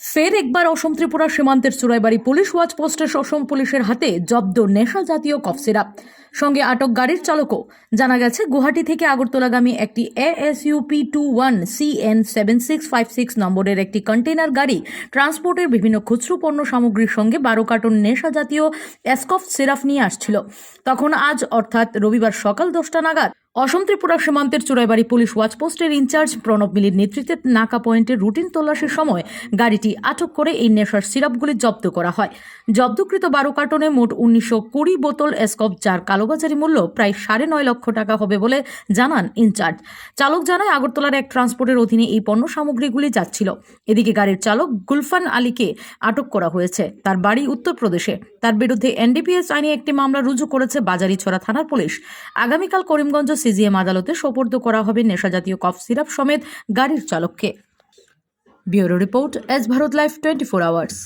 ফের একবার অসম ত্রিপুরা সীমান্তের চুরাইবাড়ি পুলিশ ওয়াচ পোস্টের অসম পুলিশের হাতে জব্দ নেশা জাতীয় কফ সিরাপ। সঙ্গে আটক গাড়ির চালকও। জানা গেছে, গুয়াহাটি থেকে আগরতলাগামী একটি ASUP two one CN seven six five six নম্বরের একটি কন্টেনার গাড়ি ট্রান্সপোর্টের বিভিন্ন খুচরো পণ্য সামগ্রীর সঙ্গে বারো কার্টন নেশা জাতীয় এসকফ সিরাপ নিয়ে আসছিল। তখন আজ, অর্থাৎ রবিবার সকাল দশটা নাগাদ অসম ত্রিপুরা সীমান্তের চুরাইবাড়ি পুলিশ ওয়াচ পোস্টের ইনচার্জ প্রণব মিলির নেতৃত্বে নাকা পয়েন্টের রুটিন তল্লাশির সময় গাড়িটি আটক করে এই নেশার সিরাপগুলি জব্দ করা হয়। জব্দকৃত বারো কার্টনে মোট উনিশশো কুড়ি বোতল এসকপ, যার কালোবাজারি মূল্য প্রায় সাড়ে নয় লক্ষ টাকা হবে বলে জানান ইনচার্জ। চালক জানায়, আগরতলার এক ট্রান্সপোর্টের অধীনে এই পণ্য সামগ্রীগুলি যাচ্ছিল। এদিকে গাড়ির চালক গুলফান আলীকে আটক করা হয়েছে। তার বাড়ি উত্তরপ্রদেশে। তার বিরুদ্ধে এনডিপিএস আইনে একটি মামলা রুজু করেছে বাজারিছড়া থানার পুলিশ। আগামীকাল করিমগঞ্জ সিজিএম আদালতে সোপর্দ করা হবে নেশাজাতীয় কফ সিরাপ সমেত গাড়ির চালককে। Bureau report, S Bharat life twenty four hours.